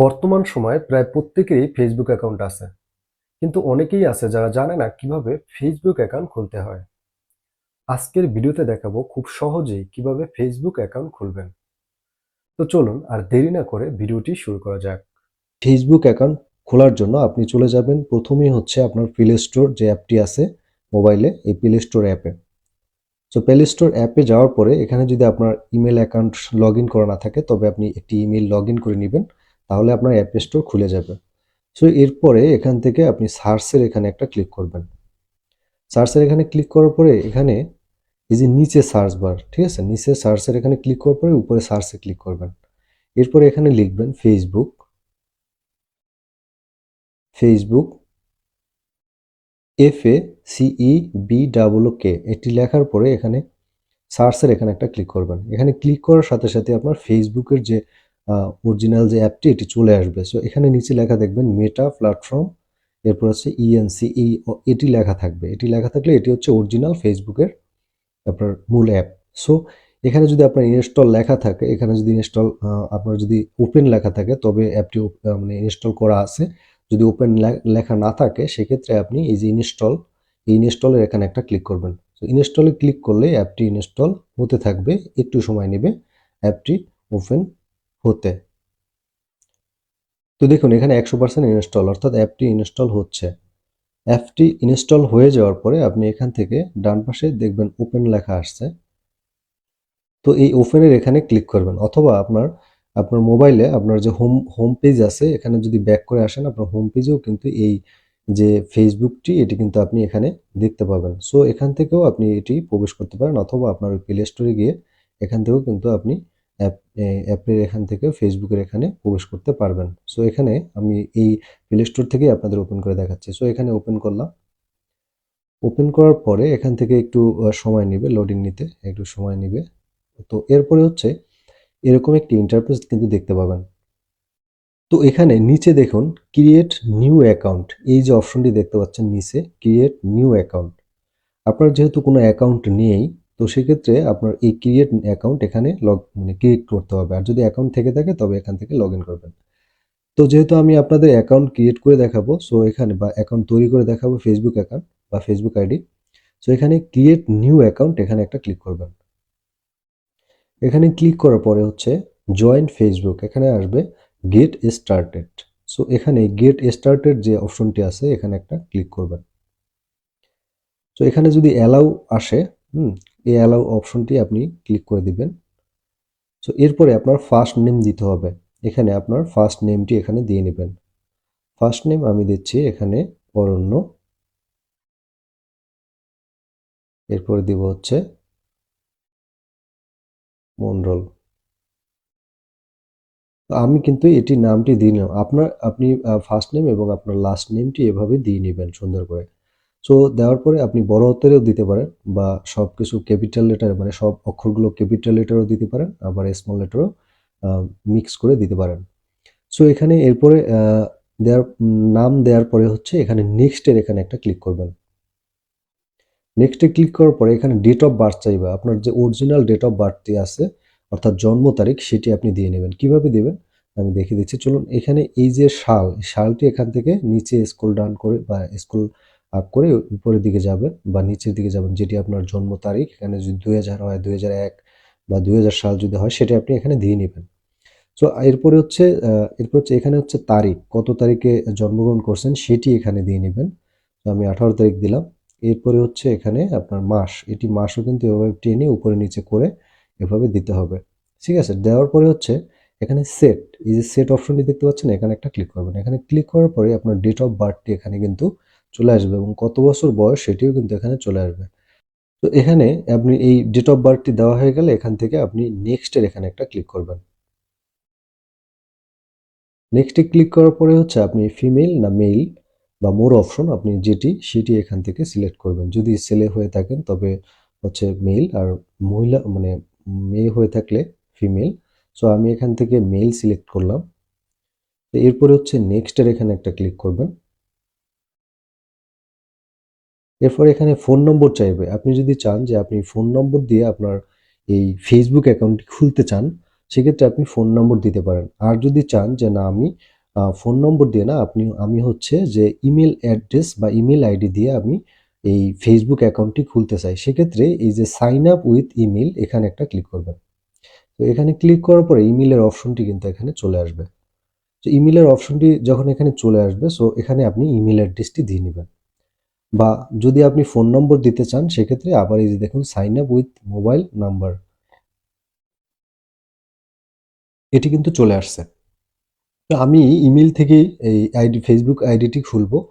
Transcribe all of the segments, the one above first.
বর্তমান সময়ে প্রায় প্রত্যেকেরই ফেসবুক অ্যাকাউন্ট আছে। কিন্তু অনেকেই আছে যারা জানে না কীভাবে ফেসবুক অ্যাকাউন্ট খুলতে হয়। আজকের ভিডিওতে দেখাবো খুব সহজেই কীভাবে ফেসবুক অ্যাকাউন্ট খুলবেন। তো চলুন আর দেরি না করে ভিডিওটি শুরু করা যাক। ফেসবুক অ্যাকাউন্ট খোলার জন্য আপনি চলে যাবেন। প্রথমেই হচ্ছে আপনার প্লে স্টোর যে অ্যাপটি আছে মোবাইলে, এই প্লে স্টোর অ্যাপে। সো প্লে স্টোর অ্যাপে যাওয়ার পরে এখানে যদি আপনার ইমেল অ্যাকাউন্ট লগ ইন করা না থাকে, তবে আপনি একটি ইমেল লগ ইন করে নেবেন। তাহলে আপনার অ্যাপ স্টোর খুলে যাবে। সো এরপরে এখান থেকে আপনি সার্চের এখানে একটা ক্লিক করবেন। সার্চের এখানে ক্লিক করার পরে এখানে এই যে নিচে সার্চ বার ঠিক আছে? নিচে সার্চের এখানে ক্লিক করার পরে উপরে সার্চে ক্লিক করবেন। এরপরে এখানে লিখবেন ফেসবুক ফেসবুক এফ এ সিই বি ডাবল কে এটি লেখার পরে এখানে সার্চের এখানে একটা ক্লিক করবেন। এখানে ক্লিক করার সাথে সাথে আপনার ফেসবুকের যে অরিজিনাল যে অ্যাপটি এটি চলে আসবে। সো এখানে নিচে লেখা দেখবেন মেটা প্ল্যাটফর্ম এরপর হচ্ছে ইএনসিই এটি লেখা থাকবে। এটি লেখা থাকলে এটি হচ্ছে অরিজিনাল ফেসবুকের আপনার মূল অ্যাপ সো এখানে যদি আপনার ইনস্টল লেখা থাকে, এখানে যদি ইনস্টল আপনার যদি ওপেন লেখা থাকে, তবে অ্যাপটি মানে ইনস্টল করা আছে। যদি ওপেন লেখা না থাকে, সেক্ষেত্রে আপনি এই যে ইনস্টল এই ইনস্টলের এখানে একটা ক্লিক করবেন। তো ইনস্টলে ক্লিক করলে অ্যাপটি ইনস্টল হতে থাকবে। একটু সময় নেবে অ্যাপটি ওপেন হতে। তো দেখুন, এখানে একশো পার্সেন্ট ইনস্টল অর্থাৎ অ্যাপটি ইনস্টল হচ্ছে। অ্যাপটি ইনস্টল হয়ে যাওয়ার পরে আপনি এখান থেকে ডান পাশে দেখবেন ওপেন লেখা আসছে। তো এই ওপেনের এখানে ক্লিক করবেন, অথবা আপনার আপনার মোবাইলে আপনার যে হোম হোম পেজ আছে, এখানে যদি ব্যাক করে আসেন, আপনার হোম পেজেও কিন্তু এই যে ফেসবুকটি এটি কিন্তু আপনি এখানে দেখতে পাবেন। সো এখান থেকেও আপনি এটি প্রবেশ করতে পারেন, অথবা আপনার প্লে স্টোরে গিয়ে এখান থেকেও কিন্তু আপনি অ্যাপের এখান থেকে ফেসবুকের এখানে প্রবেশ করতে পারবেন। সো এখানে আমি এই প্লে স্টোর থেকেই আপনাদের ওপেন করে দেখাচ্ছি। সো এখানে ওপেন করলাম। ওপেন করার পরে এখান থেকে একটু সময় নেবে লোডিং নিতে, একটু সময় নেবে। তো, এরপরে হচ্ছে এরকম একটি ইন্টারফেস কিন্তু দেখতে পাবেন। তো, এখানে নিচে দেখুন ক্রিয়েট নিউ অ্যাকাউন্ট এই যে অপশনটি দেখতে পাচ্ছেন নিচে ক্রিয়েট নিউ অ্যাকাউন্ট আপনার যেহেতু কোনো অ্যাকাউন্ট নেই তো সেক্ষেত্রে আপনার এই ক্রিয়েট অ্যাকাউন্ট এখানে লগ মানে ক্রিয়েট করতে হবে। আর যদি অ্যাকাউন্ট থেকে থাকে, তবে এখান থেকে লগ ইন করবেন। তো যেহেতু আমি আপনাদের অ্যাকাউন্ট ক্রিয়েট করে দেখাবো সো এখানে বা অ্যাকাউন্ট তৈরি করে দেখাবো ফেসবুক অ্যাকাউন্ট বা ফেসবুক আইডি সো এখানে ক্রিয়েট নিউ অ্যাকাউন্ট এখানে একটা ক্লিক করবেন। এখানে ক্লিক করার পরে হচ্ছে জয়েন ফেসবুক এখানে আসবে গেট স্টার্টেড সো এখানে গেট স্টার্টেড যে অপশনটি আছে, এখানে একটা ক্লিক করবেন। তো এখানে যদি অ্যালাউ আসে, হুম এই অ্যালাউ অপশনটি আপনি ক্লিক করে দিবেন। সো এরপরে আপনার ফার্স্ট নেম দিতে হবে। এখানে আপনার ফার্স্ট নেমটি এখানে দিয়ে নেবেন। ফার্স্ট নেম আমি দিচ্ছি এখানে অরণ্য। এরপরে দিব হচ্ছে মন্ডল আমি কিন্তু এটি নামটি দিয়ে নিলাম। আপনার, আপনি ফার্স্ট নেম এবং আপনার লাস্ট নেমটি এভাবে দিয়ে নেবেন সুন্দর করে। সো দেওয়ার পরে আপনি বড় হাতেরও দিতে পারেন বা সব কিছু ক্যাপিটাল লেটার মানে সব অক্ষরগুলো ক্যাপিটাল লেটারও দিতে পারেন, আবার স্মল লেটারও মিক্স করে দিতে পারেন। সো এখানে এরপরে দেওয়ার, নাম দেওয়ার পরে হচ্ছে এখানে নেক্সটের এখানে একটা ক্লিক করবেন। নেক্সটে ক্লিক করার পরে এখানে ডেট অফ বার্থ চাইবে। আপনার যে অরিজিনাল ডেট অফ বার্থটি আছে, অর্থাৎ জন্ম তারিখ, সেটি আপনি দিয়ে নেবেন। কীভাবে দেবেন? আমি দেখিয়ে দিচ্ছি। চলুন, এখানে এই যে শাল শালটি এখান থেকে নিচে স্কুল ডান করে বা স্কুল করে উপরের দিকে যাবেন বা নিচের দিকে যাবেন, যেটি আপনার জন্ম তারিখ। এখানে যদি দুই হাজার হয়, দুই হাজার এক বা দুই হাজার সাল যদি হয়, সেটা আপনি এখানে দিয়ে নেবেন। সো এরপরে হচ্ছে এরপর হচ্ছে, এখানে হচ্ছে তারিখ, কত তারিখে জন্মগ্রহণ করছেন সেটি এখানে দিয়ে নেবেন। আমি আঠারো তারিখ দিলাম। এরপরে হচ্ছে এখানে আপনার মাস, এটি মাসও কিন্তু এভাবে টেনে উপরে নিচে করে এভাবে দিতে হবে। ঠিক আছে? দেওয়ার পরে হচ্ছে, এখানে সেট এই যে সেট অপশনটি দেখতে পাচ্ছেন, এখানে একটা ক্লিক করবেন। এখানে ক্লিক করার পরে আপনার ডেট অফ বার্থটি এখানে কিন্তু চলে আসবে এবং কত বছর বয়স সেটিও কিন্তু এখানে চলে আসবে। তো এখানে আপনি এই ডেট অফ বার্থটি দেওয়া হয়ে গেলে এখান থেকে আপনি নেক্সটের এখানে একটা ক্লিক করবেন। নেক্সটে ক্লিক করার পরে হচ্ছে আপনি ফিমেল না মেল বা মোর অপশন আপনি যেটি সেটি এখান থেকে সিলেক্ট করবেন। যদি ছেলে হয়ে থাকেন তবে হচ্ছে মেল আর মহিলা মানে মেয়ে হয়ে থাকলে ফিমেল সো আমি এখান থেকে মেল সিলেক্ট করলাম। এরপরে হচ্ছে নেক্সটের এখানে একটা ক্লিক করবেন। এরপর এখানে ফোন নম্বর চাইবে। আপনি যদি চান যে আপনি ফোন নম্বর দিয়ে আপনার এই ফেসবুক অ্যাকাউন্টটি খুলতে চান, সেক্ষেত্রে আপনি ফোন নম্বর দিতে পারেন। আর যদি চান যে না, আমি ফোন নম্বর দিয়ে না, আপনি, আমি হচ্ছে যে ইমেল অ্যাড্রেস বা ইমেল আইডি দিয়ে আমি এই ফেসবুক অ্যাকাউন্টটি খুলতে চাই, সেক্ষেত্রে এই যে সাইন আপ উইথ ইমেল এখানে একটা ক্লিক করবেন। তো এখানে ক্লিক করার পরে ইমেলের অপশনটি কিন্তু এখানে চলে আসবে। তো ইমেলের অপশনটি যখন এখানে চলে আসবে সো এখানে আপনি ইমেল অ্যাড্রেসটি দিয়ে নেবেন। বা যদি আপনি ফোন নম্বর দিতে চান, সেক্ষেত্রে আবার এই যে দেখুন sign up with mobile number এটি কিন্তু চলে আসছে। তো আমি ইমেল থেকেই এই আইডি ফেসবুক আইডিটি খুলব।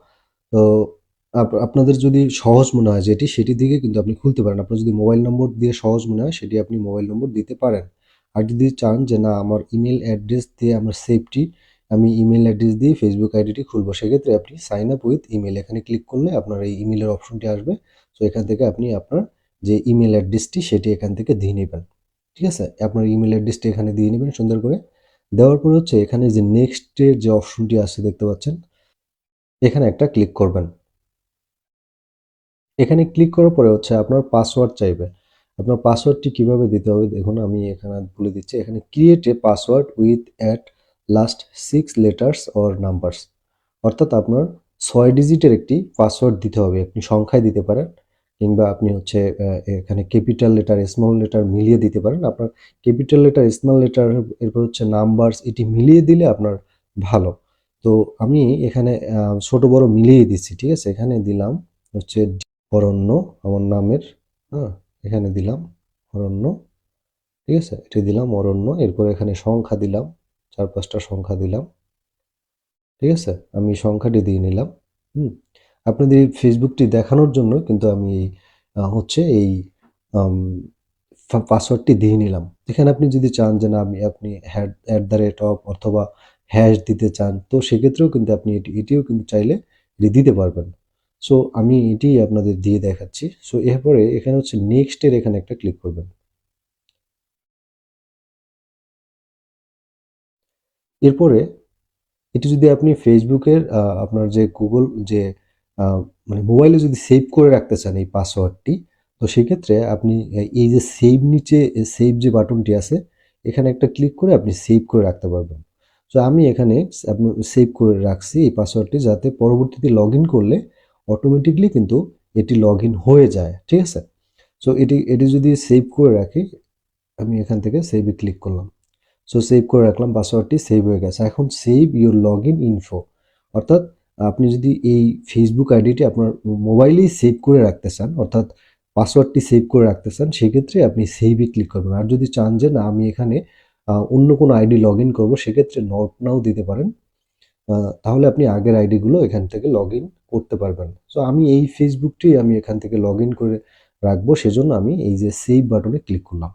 তো আপ- আপনাদের যদি সহজ মনে হয় যেটি, সেটি দিকে কিন্তু আপনি খুলতে পারেন। আপনার যদি মোবাইল নম্বর দিয়ে সহজ মনে হয়, সেটি আপনি মোবাইল নম্বর দিতে পারেন। আর যদি চান যে না, আমার ইমেল অ্যাড্রেস দিয়ে আমার সেফটি আমি ইমেল অ্যাড্রেস দিয়ে ফেসবুক আইডিটি খুলবো। সেক্ষেত্রে আপনি সাইন আপ উইথ ইমেল এখানে ক্লিক করলে আপনার এই ইমেলের অপশনটি আসবে। তো এখান থেকে আপনি আপনার যে ইমেল অ্যাড্রেসটি সেটি এখান থেকে দিয়ে নেবেন। ঠিক আছে? আপনার ইমেল অ্যাড্রেসটি এখানে দিয়ে নেবেন সুন্দর করে। দেওয়ার পর হচ্ছে এখানে যে নেক্সটের যে অপশনটি আছে দেখতে পাচ্ছেন, এখানে একটা ক্লিক করবেন। এখানে ক্লিক করার পরে হচ্ছে আপনার পাসওয়ার্ড চাইবে। আপনার পাসওয়ার্ডটি কীভাবে দিতে হবে? দেখুন, আমি এখানে বলে দিচ্ছি। এখানে create a password with at least six letters or numbers অর্থাৎ আপনার ছয় ডিজিটের একটি পাসওয়ার্ড দিতে হবে, আপনি সংখ্যায় দিতে পারেন, কিংবা আপনি হচ্ছে এখানে ক্যাপিটাল লেটার স্মল লেটার মিলিয়ে দিতে পারেন। আপনার ক্যাপিটাল লেটার স্মল লেটার এরপর হচ্ছে নাম্বারস এটি মিলিয়ে দিলে আপনার ভালো। তো আমি এখানে ছোট বড় মিলিয়ে দিচ্ছি, ঠিক আছে? এখানে দিলাম হচ্ছে অরণ্য আমার নামের হ্যাঁ এখানে দিলাম অরণ্য ঠিক আছে? এটি দিলাম অরণ্য এরপর এখানে সংখ্যা দিলাম। চার পাঁচটা সংখ্যা দিলাম। ঠিক আছে? আমি সংখ্যাটি দিয়ে নিলাম। হুম? আপনাদের এই ফেসবুকটি দেখানোর জন্য কিন্তু আমি হচ্ছে এই পাসওয়ার্ডটি দিয়ে নিলাম। এখানে আপনি যদি চান যে না, আমি আপনি had at the rate of অথবা হ্যাশ দিতে চান, তো সেক্ষেত্রেও কিন্তু আপনি এটি, এটিও কিন্তু চাইলে দিতে পারবেন। সো আমি এটি আপনাদের দিয়ে দেখাচ্ছি। সো এরপরে এখানে হচ্ছে নেক্সটের এখানে একটা ক্লিক করবেন। এরপরে এটি যদি আপনি ফেসবুকের আপনার যে গুগল, যে মানে মোবাইলে যদি সেভ করে রাখতে চান এই পাসওয়ার্ডটি, তো সেক্ষেত্রে আপনি এই যে সেভ নিচে সেভ যে বাটনটি আছে, এখানে একটা ক্লিক করে আপনি সেভ করে রাখতে পারবেন। তো আমি এখানে আপনি সেভ করে রাখছি এই পাসওয়ার্ডটি যাতে পরবর্তীতে লগ করলে অটোমেটিকলি কিন্তু এটি লগ হয়ে যায়, ঠিক আছে? সো এটি এটি যদি সেভ করে রাখি, আমি এখান থেকে সেভে ক্লিক করলাম। সো সেভ করে রাখলাম পাসওয়ার্ডটি সেভ হয়ে গেছে। এখন save your log in info অর্থাৎ আপনি যদি এই ফেসবুক আইডিটি আপনার মোবাইলেই সেভ করে রাখতে চান, অর্থাৎ পাসওয়ার্ডটি সেভ করে রাখতে চান, সেক্ষেত্রে আপনি সেভে ক্লিক করবেন। আর যদি চান যে না, আমি এখানে অন্য কোনো আইডি লগ ইন করব, সেক্ষেত্রে নট নাও দিতে পারেন। তাহলে আপনি আগের আইডিগুলো এখান থেকে লগ ইন করতে পারবেন। সো আমি এই ফেসবুকটি আমি এখান থেকে লগ ইন করে রাখব, সেজন্য আমি এই যে সেভ বাটনে ক্লিক করলাম।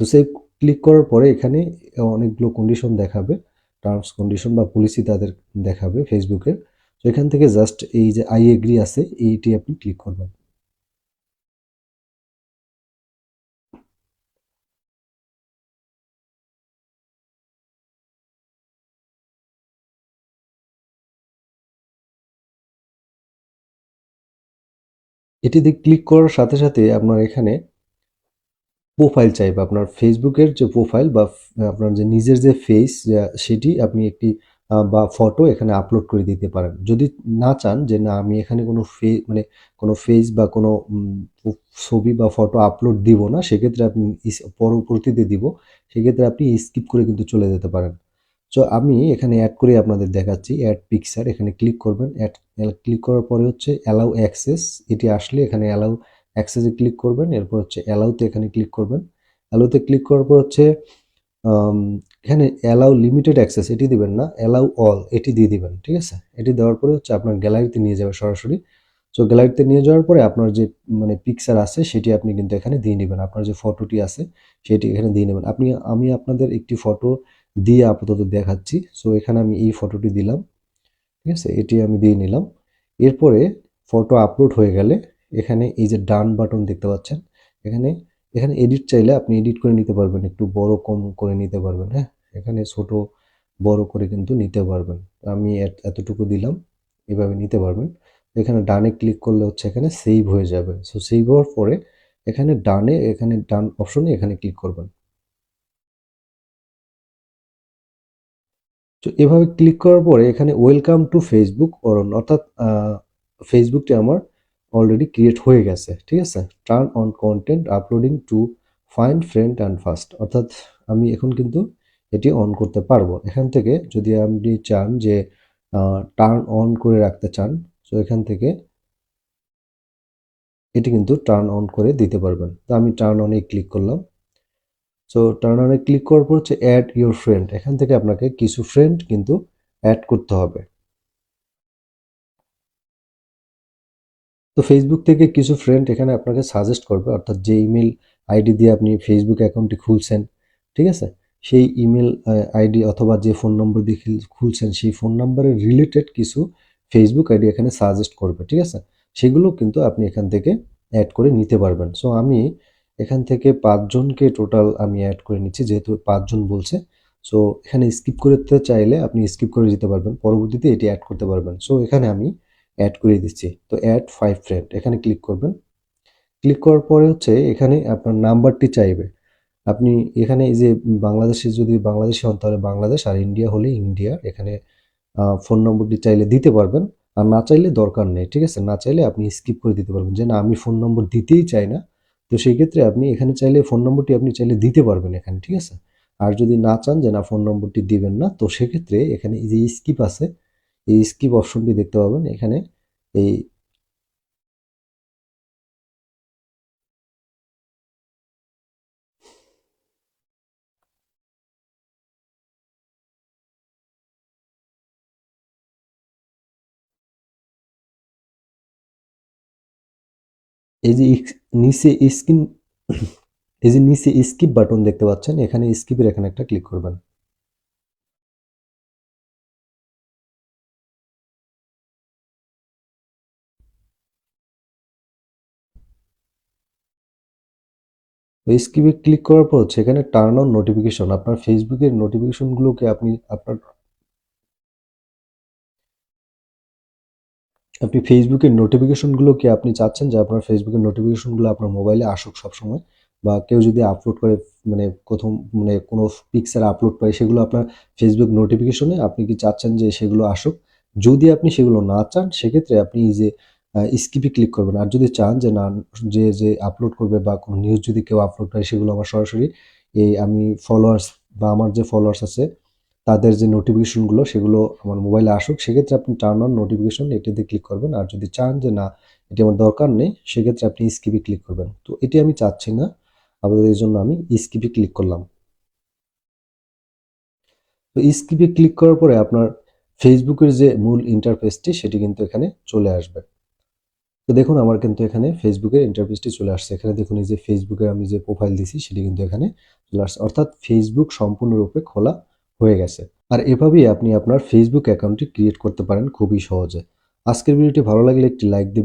তো সেভ ক্লিক করার পরে এখানে অনেকগুলো কন্ডিশন দেখাবে টার্মস কন্ডিশন বা পলিসি তাদের দেখাবে ফেসবুকের তো এখান থেকে জাস্ট এই যে আই এগ্রি আছে, এইটি আপনি ক্লিক করবেন। এটিতে ক্লিক করার সাথে সাথে আপনার এখানে প্রোফাইল চাইবে আপনার ফেসবুকের যে প্রোফাইল বা আপনার যে নিজের যে ফেস সেটি আপনি একটি বা ফটো এখানে আপলোড করে দিতে পারেন। যদি না চান যে না, আমি এখানে কোনো ফে মানে কোনো ফেস বা কোনো ছবি বা ফটো আপলোড দিব না, সেক্ষেত্রে আপনি পরবর্তীতে দিব, সেক্ষেত্রে আপনি স্কিপ করে কিন্তু চলে যেতে পারেন। সো আমি এখানে অ্যাড করে আপনাদের দেখাচ্ছি অ্যাড পিকচার এখানে ক্লিক করবেন। অ্যাড ক্লিক করার পরে হচ্ছে অ্যালাউ অ্যাক্সেস এটি আসলে এখানে অ্যালাউ অ্যাক্সেসে ক্লিক করবেন, এরপর হচ্ছে অ্যালাউতে এখানে ক্লিক করবেন। অ্যালাউতে ক্লিক করার পর হচ্ছে এখানে অ্যালাউ লিমিটেড অ্যাক্সেস এটি দিবেন না অ্যালাউ অল এটি দিয়ে দিবেন, ঠিক আছে? এটি দেওয়ার পরে হচ্ছে আপনার গ্যালারিতে নিয়ে যাবে সরাসরি। সো গ্যালারিতে নিয়ে যাওয়ার পরে আপনার যে মানে পিকচার আছে, সেটি আপনি কিন্তু এখানে দিয়ে নেবেন। আপনার যে ফটোটি আছে, সেটি এখানে দিয়ে নেবেন। আপনি, আমি আপনাদের একটি ফটো দিয়ে আপাতত দেখাচ্ছি। সো এখানে আমি এই ফটোটি দিলাম, ঠিক আছে? এটি আমি দিয়ে নিলাম। এরপরে ফটো আপলোড হয়ে গেলে এখানে এই যে ডান বাটন দেখতে পাচ্ছেন, এখানে এখানে এডিট চাইলে আপনি এডিট করে নিতে পারবেন, একটু বড় কম করে নিতে পারবেন হ্যাঁ? এখানে ছোট বড় করে কিন্তু নিতে পারবেন। আমি এতটুকু দিলাম, এভাবে নিতে পারবেন। এখানে ডানে ক্লিক করলে হচ্ছে এখানে সেভ হয়ে যাবে। সো সেভ হওয়ার পরে এখানে ডানে, এখানে ডান অপশনে এখানে ক্লিক করবেন। তো এভাবে ক্লিক করার পরে এখানে ওয়েলকাম টু ফেসবুক অরন অর্থাৎ ফেসবুকটি আমার অলরেডি ক্রিয়েট হয়ে গেছে, ঠিক আছে? Turn on content uploading to find friend and fast অর্থাৎ আমি এখন কিন্তু এটি অন করতে পারব। এখান থেকে যদি আপনি চান যে টার্ন অন করে রাখতে চান, তো এখান থেকে এটি কিন্তু টার্ন অন করে দিতে পারবেন। তো আমি টার্ন অনে ক্লিক করলাম। সো টার্ন অনে ক্লিক করার পর হচ্ছে অ্যাড ইউর ফ্রেন্ড এখান থেকে আপনাকে কিছু ফ্রেন্ড কিন্তু অ্যাড করতে হবে। তো ফেসবুক থেকে কিছু ফ্রেন্ড এখানে আপনাকে সাজেস্ট করবে, অর্থাৎ যে ইমেল আইডি দিয়ে আপনি ফেসবুক অ্যাকাউন্টটি খুলছেন, ঠিক আছে? সেই ইমেল আইডি অথবা যে ফোন নম্বর দিয়ে খুলছেন, সেই ফোন নাম্বারের রিলেটেড কিছু ফেসবুক আইডি এখানে সাজেস্ট করবে, ঠিক আছে? সেগুলো কিন্তু আপনি এখান থেকে অ্যাড করে নিতে পারবেন। সো আমি এখান থেকে পাঁচজনকে টোটাল আমি অ্যাড করে নিচ্ছি, যেহেতু পাঁচজন বলছে। সো এখানে স্কিপ করতে চাইলে আপনি স্কিপ করে দিতে পারবেন, পরবর্তীতে এটি অ্যাড করতে পারবেন। সো এখানে আমি অ্যাড করে দিচ্ছি। তো অ্যাড ফাইভ ফ্রেন্ড এখানে ক্লিক করবেন। ক্লিক করার পরে হচ্ছে এখানে আপনার নাম্বারটি চাইবে। আপনি এখানে যে বাংলাদেশে যদি বাংলাদেশি হন, তাহলে বাংলাদেশ আর ইন্ডিয়া হলে ইন্ডিয়া। এখানে ফোন নম্বরটি চাইলে দিতে পারবেন। আর না চাইলে দরকার নেই, ঠিক আছে? না চাইলে আপনি স্কিপ করে দিতে পারবেন। যে না, আমি ফোন নম্বর দিতেই চাই না। তো সেই ক্ষেত্রে আপনি এখানে চাইলে ফোন নম্বরটি আপনি চাইলে দিতে পারবেন এখানে, ঠিক আছে? আর যদি না চান যে না ফোন নম্বরটি দিবেন না, তো সেক্ষেত্রে এখানে এই যে স্কিপ আছে এই স্কিপ অপশনটি দেখতে পাবেন। এখানে এই এই যে নিচে স্ক্রিন এই যে নিচে স্কিপ বাটন দেখতে পাচ্ছেন, এখানে স্কিপের এখানে একটা ক্লিক করবেন। স্কিপে ক্লিক করার পর হচ্ছে এখানে টার্ন অন নোটিফিকেশন আপনার ফেসবুকের নোটিফিকেশনগুলোকে আপনি, আপনার আপনি ফেসবুকের নোটিফিকেশনগুলোকে আপনি চাচ্ছেন যে আপনার ফেসবুকের নোটিফিকেশনগুলো আপনার মোবাইলে আসুক সবসময় বা কেউ যদি আপলোড করে মানে প্রথম মানে কোনো পিকচার আপলোড করে, সেগুলো আপনার ফেসবুক নোটিফিকেশনে আপনি কি চাচ্ছেন যে সেগুলো আসুক? যদি আপনি সেগুলো না চান, সেক্ষেত্রে আপনি যে স্কিপে ক্লিক করবেন আর যদি চান যে না, যে যে আপলোড করবে বা কোনো নিউজ যদি কেউ আপলোড করে, সেগুলো আমার সরাসরি এই আমি ফলোয়ার্স বা আমার যে ফলোয়ার্স আছে, তাদের যে নোটিফিকেশনগুলো সেগুলো আমার মোবাইলে আসুক। সেক্ষেত্রে আপনি টার্ন অন নোটিফিকেশন এটিতে ক্লিক করবেন। আর যদি চান যে না, এটি আমার দরকার নেই, সেক্ষেত্রে আপনি স্কিপে ক্লিক করবেন। তো এটি আমি চাচ্ছি না। আপনাদের এই জন্য আমি স্কিপে ক্লিক করলাম। তো স্কিপে ক্লিক করার পরে আপনার ফেসবুকের যে মূল ইন্টারফেসটি সেটি কিন্তু এখানে চলে আসবে। তো দেখুন, আমার কিন্তু এখানে ফেসবুকের ইন্টারফেসটি চলে আসছে। এখানে দেখুন, এই যে ফেসবুকে আমি যে প্রোফাইল দিছি, সেটি কিন্তু এখানে চলে আসছে। অর্থাৎ ফেসবুক সম্পূর্ণরূপে খোলা হয়ে গেছে। আর এভাবেই আপনি আপনার ফেসবুক অ্যাকাউন্টটি ক্রিয়েট করতে পারেন খুবই সহজে। আজকের ভিডিওটি ভালো লাগলে একটি লাইক দেবেন।